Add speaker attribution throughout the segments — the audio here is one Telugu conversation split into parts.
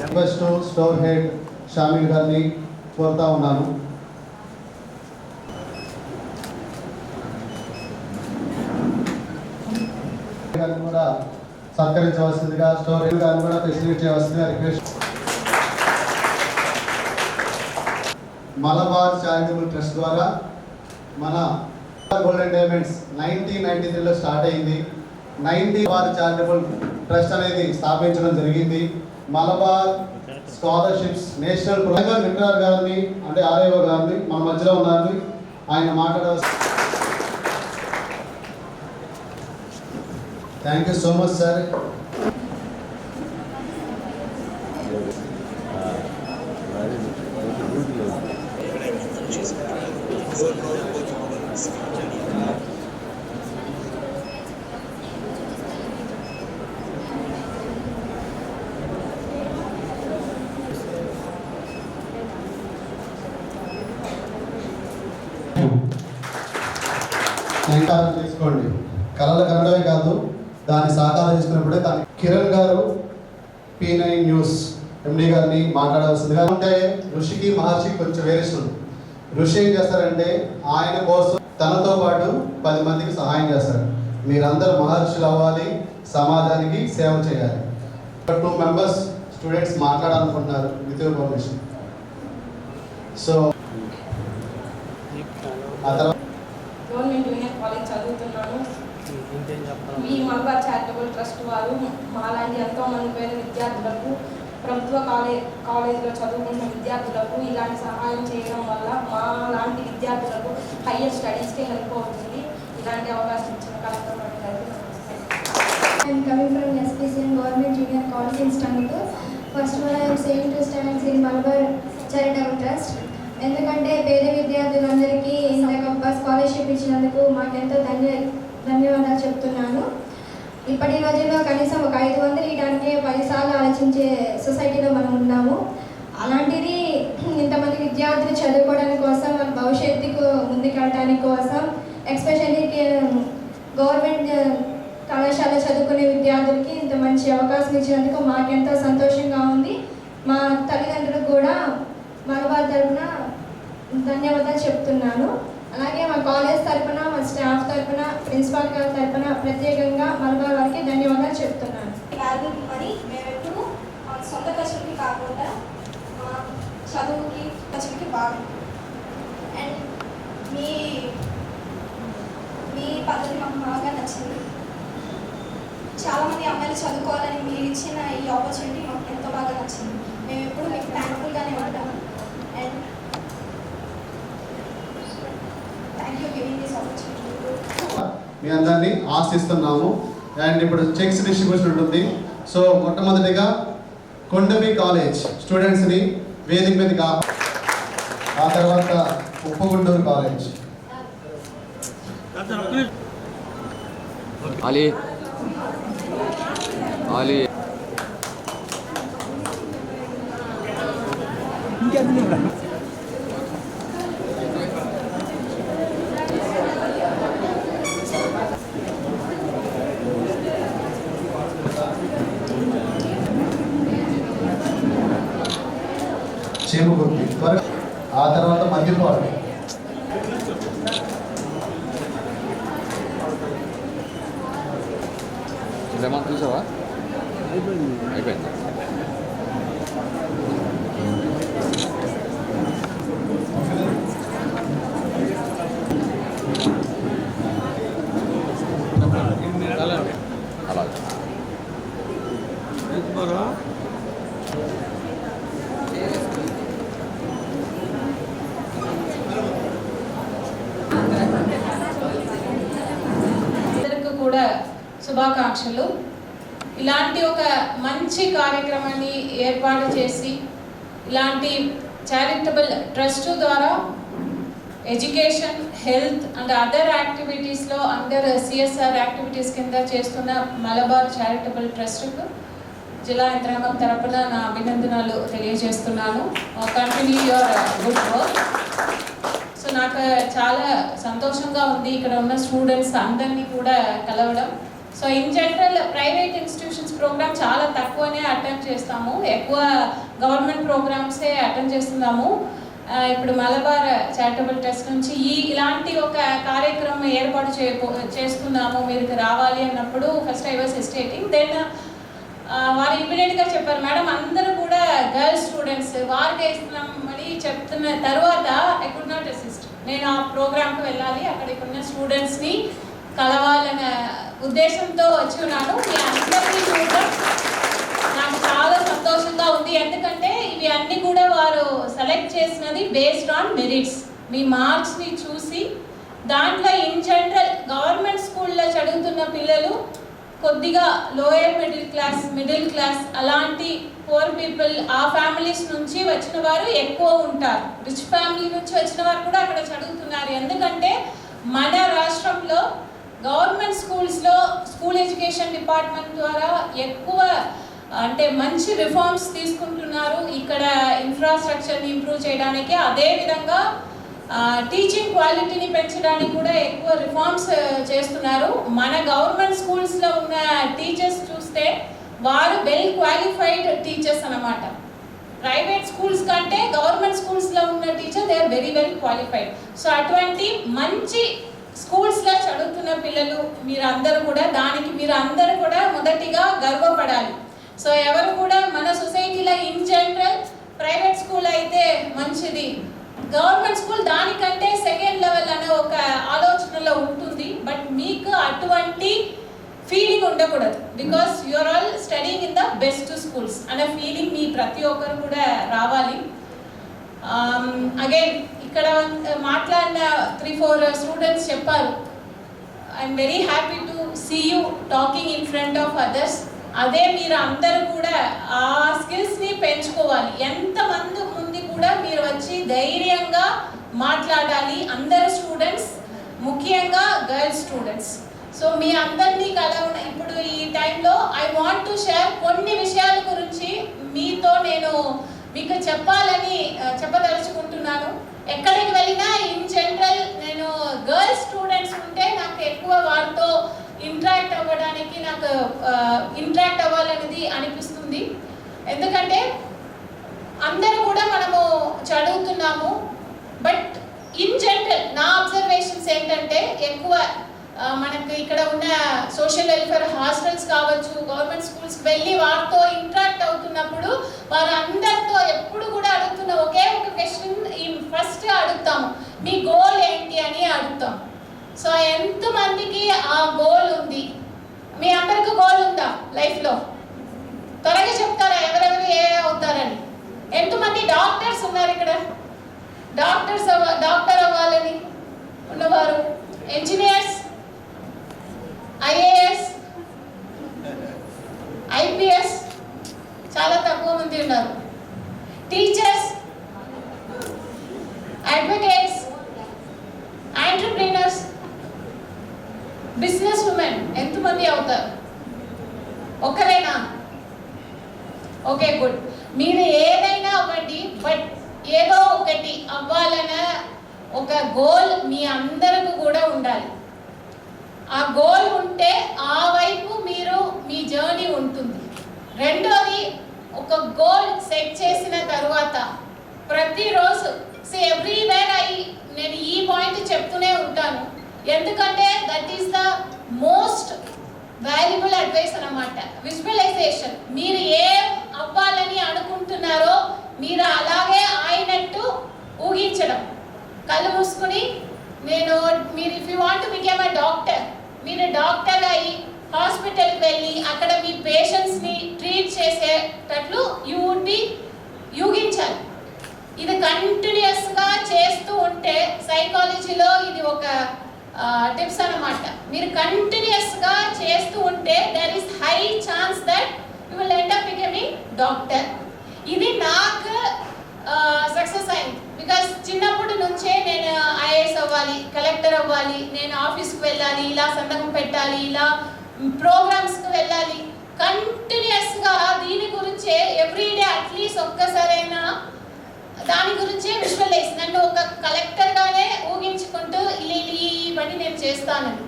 Speaker 1: నెంబర్
Speaker 2: స్టోర్ హెడ్ షామీల్ గారిని కోరుతా ఉన్నాను గారిని కూడా సత్కరించవలసిందిగా స్టోర్ హెడ్ గారిని కూడా ఫెసిలిటీ చేయవలసిందిగా రిక్వెస్ట్ మలబార్ చారిటబుల్ ట్రస్ట్ ద్వారా మన గోల్డెన్ డైమండ్స్ నైన్టీన్ నైన్టీ త్రీలో స్టార్ట్ అయింది. నైన్టీ బార్ చారిటబుల్ ట్రస్ట్ అనేది స్థాపించడం జరిగింది. మలబార్ స్కాలర్షిప్స్ నేషనల్ ప్రొఫెసర్ విక్రార్ గారిని అంటే ఆర్ఏఓ గారిని మన మధ్యలో ఉన్నారు. ఆయన మాట్లాడవలసి thank you so much sir సహకారం చేసుకోండి కళలు కనడమే కాదు దాన్ని సాకారం చేసుకున్నప్పుడే దాన్ని కిరణ్ గారు పీ నైన్ న్యూస్ ఎండి గారిని మాట్లాడవలసిందిగా అంటే ఋషికి మహర్షికి కొంచెం వేరియేషన్ ఋషి ఏం చేస్తారంటే ఆయన కోసం తనతో పాటు పది మందికి సహాయం చేస్తారు. మీరందరూ మహర్షులు అవ్వాలి సమాజానికి సేవ చేయాలి. టూ మెంబర్స్ స్టూడెంట్స్ మాట్లాడాలనుకుంటున్నారు విత్ పర్మిషన్. సో ఆ తర్వాత
Speaker 3: గవర్నమెంట్ చదువుతున్నాను ఈ మల్బార్ చారిటబుల్ ట్రస్ట్ వారు మాలాంటి ఎంతో మంది పేద విద్యార్థులకు ప్రభుత్వ కాలేజ్ కాలేజీలో చదువుకుంటున్న విద్యార్థులకు ఇలాంటి సహాయం చేయడం వల్ల మా లాంటి విద్యార్థులకు హయ్యర్ స్టడీస్కి హెల్ప్ అవుతుంది ఇలాంటి అవకాశం ఇచ్చిన కలెక్టర్ గారికి నమస్తే
Speaker 4: I am coming from SPCN Government Junior College in Stanley. First of all, I am saying to stand in Malabar Charitable Trust. ఎందుకంటే పేద విద్యార్థులందరికీ ఇంత గొప్ప స్కాలర్షిప్ ఇచ్చినందుకు మాకెంతో ధన్య ధన్యవాదాలు చెప్తున్నాను. ఇప్పటి రోజుల్లో కనీసం ఒక ఐదు వందలు ఇవ్వడానికి పదిసార్లు ఆలోచించే సొసైటీలో మనం ఉన్నాము. అలాంటిది ఇంతమంది విద్యార్థులు చదువుకోవడానికి కోసం మన భవిష్యత్తుకు ముందుకెళ్ళడానికి కోసం ఎక్స్పెషల్లీ గవర్నమెంట్ కళాశాల చదువుకునే విద్యార్థులకి ఇంత మంచి అవకాశం ఇచ్చినందుకు మాకెంతో సంతోషంగా ఉంది. మా తల్లిదండ్రులకు కూడా మలబార్ తరఫున ధన్యవాదాలు చెప్తున్నాను. అలాగే మా కాలేజ్ తరపున మా స్టాఫ్ తరపున ప్రిన్సిపాల్ గారి తరపున ప్రత్యేకంగా మలబార్ వారికి ధన్యవాదాలు చెప్తున్నాను.
Speaker 5: వాల్యూ మేము ఎప్పుడు మా సొంత ఖర్చులకి కాకుండా మా చదువుకి ఖర్చులకి వాడు అండ్ మీ మీ పద్ధతి మాకు బాగా నచ్చింది. చాలామంది అమ్మాయిలు చదువుకోవాలని మీరు ఇచ్చిన ఈ ఆపర్చునిటీ మాకు ఎంతో బాగా నచ్చింది. మేము ఎప్పుడు మీకు థ్యాంక్ఫుల్గానే ఉంటాము and thank you giving this opportunity
Speaker 2: మీ అందరినీ ఆశిస్తున్నాము అండ్ ఇప్పుడు చెక్స్ డిస్ట్రిబ్యూషన్ ఉంటుంది సో మొట్టమొదటిగా కొండమి కాలేజ్ స్టూడెంట్స్ని వేదిక మీదకి ఆ- ఆ తర్వాత Uppagunturu college
Speaker 6: Ali. Ali.
Speaker 2: Chemakurthi త్వరగా ఆ తర్వాత మధ్యపాడు
Speaker 6: ఇదేమన్నా చూసావా అయిపోయింది అలాగే
Speaker 3: అందరికీ కూడా శుభాకాంక్షలు ఇలాంటి ఒక మంచి కార్యక్రమాన్ని ఏర్పాటు చేసి ఇలాంటి చారిటబుల్ ట్రస్ట్ ద్వారా ఎడ్యుకేషన్ హెల్త్ అండ్ అదర్ యాక్టివిటీస్లో అండర్ సిఎస్ఆర్ యాక్టివిటీస్ కింద చేస్తున్న మలబార్ చారిటబుల్ ట్రస్ట్కు జిల్లా యంత్రాంగం తరపున నా అభినందనలు తెలియజేస్తున్నాను. Continue your good work so నాకు చాలా సంతోషంగా ఉంది ఇక్కడ ఉన్న స్టూడెంట్స్ అందరినీ కూడా కలవడం. So in general private institutions
Speaker 1: program చాలా తక్కువనే అటెంప్ట్ చేస్తాము. ఎక్కువ గవర్నమెంట్ ప్రోగ్రామ్సే అటెంప్ట్ చేస్తున్నాము. ఇప్పుడు మలబార్ చారిటబుల్ ట్రస్ట్ నుంచి ఈ ఇలాంటి ఒక కార్యక్రమం ఏర్పాటు చేయబో చేస్తున్నాము. మీరు రావాలి అన్నప్పుడు first I was hesitating then వారు ఇమీడియట్గా చెప్పారు మేడం అందరూ కూడా గర్ల్స్ స్టూడెంట్స్ వారికి ఇస్తున్నాం అని చెప్తున్న తర్వాత ఐ కుడ్ నాట్ అసిస్ట్ నేను ఆ ప్రోగ్రామ్కి వెళ్ళాలి. అక్కడికి ఉన్న స్టూడెంట్స్ని కలవాలనే ఉద్దేశంతో వచ్చి ఉన్నాను. మీ అందరినీ చూడడం నాకు చాలా సంతోషంగా ఉంది. ఎందుకంటే ఇవి అన్ని కూడా వారు సెలెక్ట్ చేసినది బేస్డ్ ఆన్ మెరిట్స్ మీ మార్క్స్ని చూసి దాంట్లో ఇన్ జనరల్ గవర్నమెంట్ స్కూల్లో చదువుతున్న పిల్లలు కొద్దిగా lower middle class middle class అలాంటి పూర్ పీపుల్ ఆ ఫ్యామిలీస్ నుంచి వచ్చిన వారు ఎక్కువ ఉంటారు. రిచ్ ఫ్యామిలీ నుంచి వచ్చిన వారు కూడా అక్కడ చదువుతున్నారు. ఎందుకంటే మన రాష్ట్రంలో స్కూల్స్లో స్కూల్ ఎడ్యుకేషన్ డిపార్ట్మెంట్ ద్వారా ఎక్కువ అంటే మంచి రిఫార్మ్స్ తీసుకుంటున్నారు. ఇక్కడ ఇన్ఫ్రాస్ట్రక్చర్ని ఇంప్రూవ్ చేయడానికి. అదే విధంగా టీచింగ్ క్వాలిటీని పెంచడానికి కూడా ఎక్కువ రిఫార్మ్స్ చేస్తున్నారు. మన గవర్నమెంట్ స్కూల్స్లో ఉన్న టీచర్స్ చూస్తే వారు వెల్ క్వాలిఫైడ్ టీచర్స్ అన్నమాట. ప్రైవేట్ స్కూల్స్ కంటే గవర్నమెంట్ స్కూల్స్లో ఉన్న teacher they are very well qualified so అటువంటి మంచి స్కూల్స్లో చదువుతున్న పిల్లలు మీరు అందరూ కూడా దానికి మీరు అందరూ కూడా మొదటిగా గర్వపడాలి. సో ఎవరు కూడా మన సొసైటీలో ఇన్ జనరల్ ప్రైవేట్ స్కూల్ అయితే మంచిది. గవర్నమెంట్ స్కూల్ దానికంటే సెకండ్ లెవెల్ అనే ఒక ఆలోచనలో ఉంటుంది. బట్ మీకు అటువంటి ఫీలింగ్ ఉండకూడదు. Because you're all studying in the best schools అనే ఫీలింగ్ మీ ప్రతి ఒక్కరు కూడా రావాలి. అగైన్ ఇక్కడ మాట్లాడిన త్రీ ఫోర్ స్టూడెంట్స్ చెప్పారు. I'm very happy to see you talking in front of others అదే మీరు అందరూ కూడా ఆ స్కిల్స్ని పెంచుకోవాలి. ఎంతమంది ముందు కూడా మీరు వచ్చి ధైర్యంగా మాట్లాడాలి. అందరు స్టూడెంట్స్ ముఖ్యంగా గర్ల్స్ స్టూడెంట్స్ సో మీ అందరినీ కలవన ఇప్పుడు ఈ టైంలో ఐ వాంట్ టు షేర్ కొన్ని విషయాల గురించి మీతో నేను మీకు చెప్పాలని చెప్పదలుచుకుంటున్నాను. ఎక్కడికి వెళ్ళినా ఇన్ జనరల్ నేను గర్ల్స్ స్టూడెంట్స్ ఉంటే నాకు ఎక్కువ వారితో ఇంటరాక్ట్ అవ్వడానికి నాకు ఇంట్రాక్ట్ అవ్వాలనేది అనిపిస్తుంది. ఎందుకంటే అందరూ కూడా మనము చదువుతున్నాము. బట్ ఇన్ జనరల్ నా అబ్జర్వేషన్స్ ఏంటంటే ఎక్కువ మనకు ఇక్కడ ఉన్న సోషల్ వెల్ఫేర్ హాస్టల్స్ కావచ్చు గవర్నమెంట్ స్కూల్స్కి వెళ్ళి వారితో ఇంట్రాక్ట్ అవుతున్నప్పుడు వారు అందరితో ఎప్పుడు కూడా అడుగుతున్న ఒకే ఒక ఫస్ట్ అడుగుతాము. మీ గోల్ ఏంటి అని అడుగుతాం సో ఎంతమందికి ఆ గోల్ ఉంది? మీ అందరికి గోల్ ఉందా లైఫ్లో త్వరగా చెప్తారా? ఎవరెవరు ఏ అవుతారని? ఎంతమంది డాక్టర్స్ ఉన్నారు ఇక్కడ? డాక్టర్స్ అవ్వ డాక్టర్ అవ్వాలని ఉన్నవారు? ఇంజనీర్స్ ఐఏఎస్ ఐపీఎస్ చాలా తక్కువ మంది ఉన్నారు teachers advocates entrepreneurs business women ఎంతమంది అవుతారు ఒక్కరేనా ఓకే గుడ్ మీరు ఏదైనా అవ్వండి బట్ ఏదో ఒకటి అవ్వాలన్న ఒక గోల్ మీ అందరికి కూడా ఉండాలి. ఆ గోల్ ఉంటే ఆ వైపు మీరు మీ జర్నీ ఉంటుంది. రెండోది ఒక గోల్ సెట్ చేసిన తర్వాత ప్రతిరోజు సో ఎవ్రీవేర్ ఐ నేను ఈ పాయింట్ చెప్తూనే ఉంటాను. ఎందుకంటే that is the most valuable advice అనమాట విజువలైజేషన్ మీరు ఏం అవ్వాలని అనుకుంటున్నారో మీరు అలాగే అయినట్టు ఊహించడం. కళ్ళు మూసుకుని నేను మీరు if you want became a doctor మీరు డాక్టర్ అయ్యి హాస్పిటల్కి వెళ్ళి అక్కడ మీ పేషెంట్స్ని ట్రీట్ చేసేటట్లు యూ వుడ్ బి యూగించాలి. ఇది కంటిన్యూస్గా చేస్తూ ఉంటే సైకాలజీలో ఇది ఒక టిప్స్ అన్నమాట. మీరు కంటిన్యూస్గా చేస్తూ ఉంటే there is high chance that you will end up becoming doctor ఇది నాకు సక్సెస్ అయింది బికాస్ చిన్నప్పటి నుంచే నేను ఐఏఎస్ అవ్వాలి కలెక్టర్ అవ్వాలి నేను ఆఫీస్కి వెళ్ళాలి ఇలా సంతకం పెట్టాలి ఇలా ప్రోగ్రామ్స్కి వెళ్ళాలి. కంటిన్యూస్గా దీని గురించే ఎవ్రీడే అట్లీస్ట్ ఒక్కసారైనా దాని గురించే విజువలైజ్. నన్ను ఒక కలెక్టర్గానే ఊహించుకుంటూ ఈ పని నేను చేస్తానని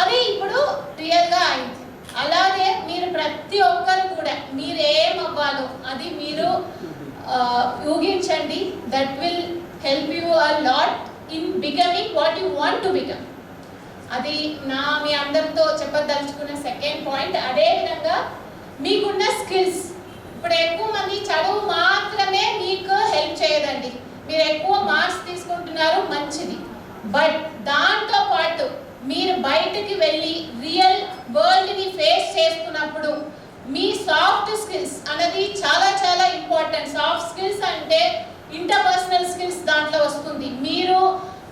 Speaker 1: అది ఇప్పుడు రియల్గా అయింది. అలాగే మీరు ప్రతి ఒక్కరు కూడా మీరు ఏం అవ్వాలో అది మీరు ఊహించండి. That will help you a lot in becoming what you want to become అది నా మీ అందరితో చెప్పదలుచుకున్న సెకండ్ పాయింట్ అదే విధంగా మీకున్న స్కిల్స్ ఇప్పుడు ఎక్కువ మంది చదువు మాత్రమే మీకు హెల్ప్ చేయదండి. మీరు ఎక్కువ మార్క్స్ తీసుకుంటున్నారు మంచిది. బట్ దాంతో పాటు మీరు బయటకి వెళ్ళి రియల్ వరల్డ్ని ఫేస్ చేసుకున్నప్పుడు మీ సాఫ్ట్ స్కిల్స్ అనేది చాలా చాలా ఇంపార్టెంట్ సాఫ్ట్ స్కిల్స్ అంటే ఇంటర్పర్సనల్ స్కిల్స్ దాంట్లో వస్తుంది. మీరు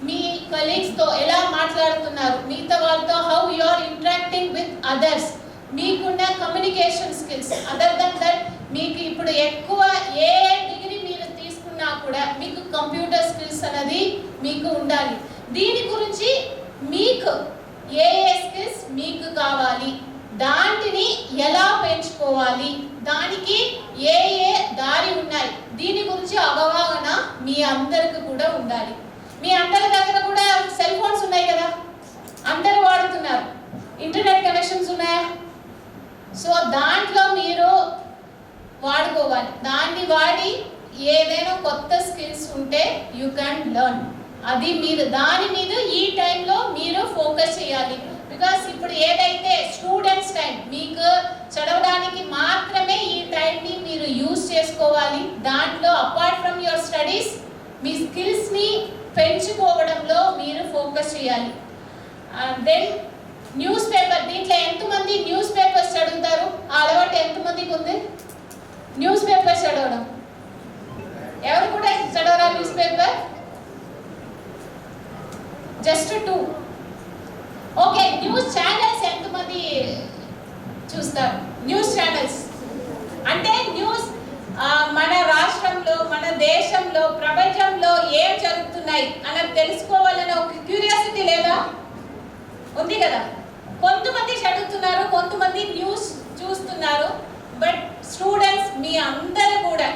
Speaker 1: మీ కలీగ్స్తో ఎలా మాట్లాడుతున్నారు? మిగతా వాళ్ళతో how you are interacting with others మీకున్న communication skills other than that మీకు ఇప్పుడు ఎక్కువ ఏ డిగ్రీ మీరు తీసుకున్నా కూడా మీకు కంప్యూటర్ స్కిల్స్ అనేది మీకు ఉండాలి. దీని గురించి మీకు ఏ ఏ స్కిల్స్ మీకు కావాలి? దాంటిని ఎలా పెంచుకోవాలి? దానికి ఏ ఏ దారి ఉన్నాయి? దీని గురించి అవగాహన మీ అందరికి కూడా ఉండాలి. మీ అందరి దగ్గర కూడా సెల్ ఫోన్స్ ఉన్నాయి కదా? అందరూ వాడుతున్నారు. ఇంటర్నెట్ కనెక్షన్స్ ఉన్నాయా? సో దాంట్లో మీరు వాడుకోవాలి. దాన్ని వాడి ఏదైనా కొత్త స్కిల్స్ ఉంటే యూ క్యాన్ లెర్న్ అది మీరు దాని మీద ఈ టైంలో మీరు ఫోకస్ చేయాలి. బికాస్ ఇప్పుడు ఏదైతే స్టూడెంట్స్ టైం మీకు చదవడానికి మాత్రమే ఈ టైంని మీరు యూజ్ చేసుకోవాలి. దాంట్లో అపార్ట్ ఫ్రమ్ యువర్ స్టడీస్ మీ స్కిల్స్ని పెంచుకోవడంలో మీరు ఫోకస్ చేయాలి. దెన్ న్యూస్ పేపర్ దీంట్లో ఎంతమంది న్యూస్ పేపర్స్ చదువుతారు? ఆ అలవాటు ఎంతమందికి ఉంది న్యూస్ పేపర్ చదవడం ఎవరు కూడా చదవరా news paper just two okay news channels ఎంతమంది చూస్తారు న్యూస్ ఛానల్స్ అంటే న్యూస్ ఆ, మన రాష్ట్రంలో మన దేశంలో ప్రపంచంలో ఏం జరుగుతున్నాయి అన్నది తెలుసుకోవాలనే ఒక క్యూరియాసిటీ లేదా ఉంది కదా కొంతమంది చదువుతున్నారు కొంతమంది న్యూస్ చూస్తున్నారు బట్ స్టూడెంట్స్ మీ అందరూ కూడా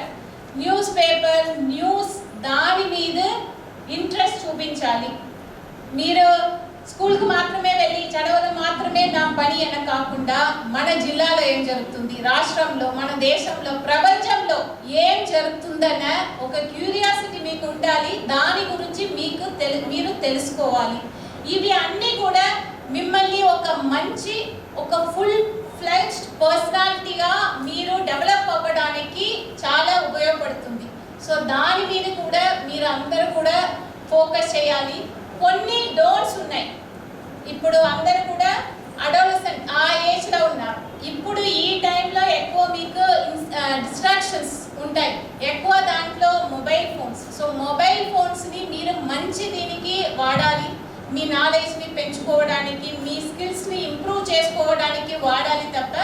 Speaker 1: న్యూస్ పేపర్ న్యూస్ దాని మీద ఇంట్రెస్ట్ చూపించాలి. మీరు స్కూల్కి మాత్రమే వెళ్ళి చదవడం మాత్రమే నా పని అని కాకుండా మన జిల్లాలో ఏం జరుగుతుంది? రాష్ట్రంలో మన దేశంలో ప్రపంచంలో ఏం జరుగుతుందన్న ఒక క్యూరియాసిటీ మీకు ఉండాలి. దాని గురించి మీకు తెలు మీరు తెలుసుకోవాలి. ఇవి అన్నీ కూడా మిమ్మల్ని ఒక మంచి ఒక ఫుల్ ఫ్లెజ్డ్ పర్సనాలిటీగా మీరు డెవలప్ అవ్వడానికి చాలా ఉపయోగపడుతుంది. సో దాని మీద కూడా మీరు అందరూ కూడా ఫోకస్ చేయాలి. కొన్ని డోర్స్ ఉన్నాయి. ఇప్పుడు అందరూ కూడా అడోలసెంట్ ఆ ఏజ్లో ఉన్నారు. ఇప్పుడు ఈ టైంలో ఎక్కువ మీకు డిస్ట్రాక్షన్స్ ఉంటాయి. ఎక్కువ దాంట్లో మొబైల్ ఫోన్స్ సో మొబైల్ ఫోన్స్ని మీరు మంచి దీనికి వాడాలి. మీ నాలెడ్జ్ని పెంచుకోవడానికి మీ స్కిల్స్ని ఇంప్రూవ్ చేసుకోవడానికి వాడాలి తప్ప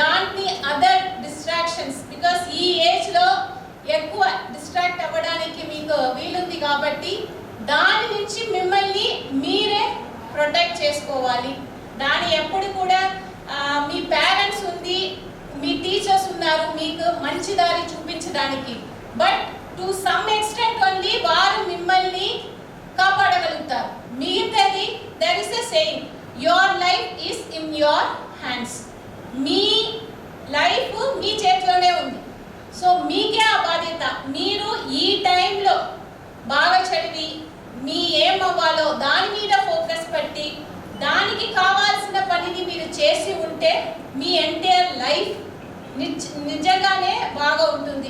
Speaker 1: దాన్ని అదర్ డిస్ట్రాక్షన్స్ బికాస్ ఈ ఏజ్లో ఎక్కువ డిస్ట్రాక్ట్ అవ్వడానికి మీకు వీలుంది కాబట్టి దాని నుంచి మిమ్మల్ని మీరే ప్రొటెక్ట్ చేసుకోవాలి. దాని ఎప్పుడు కూడా మీ పేరెంట్స్ ఉంది మీ టీచర్స్ ఉన్నారు మీకు మంచి దారి చూపించడానికి. But to some extent only వారు మిమ్మల్ని కాపాడగలుగుతారు మిగతాది there is a saying your life is in your hands me life మీ చేతిలోనే ఉంది సో మీకే ఆ బాధ్యత మీరు ఈ టైంలో బాగా చదివి మీ ఏం అవ్వాలో దాని మీద ఫోకస్ పెట్టి దానికి కావాల్సిన పనిని మీరు చేసి ఉంటే మీ ఎంటైర్ లైఫ్ నిజంగానే బాగా ఉంటుంది. ఫర్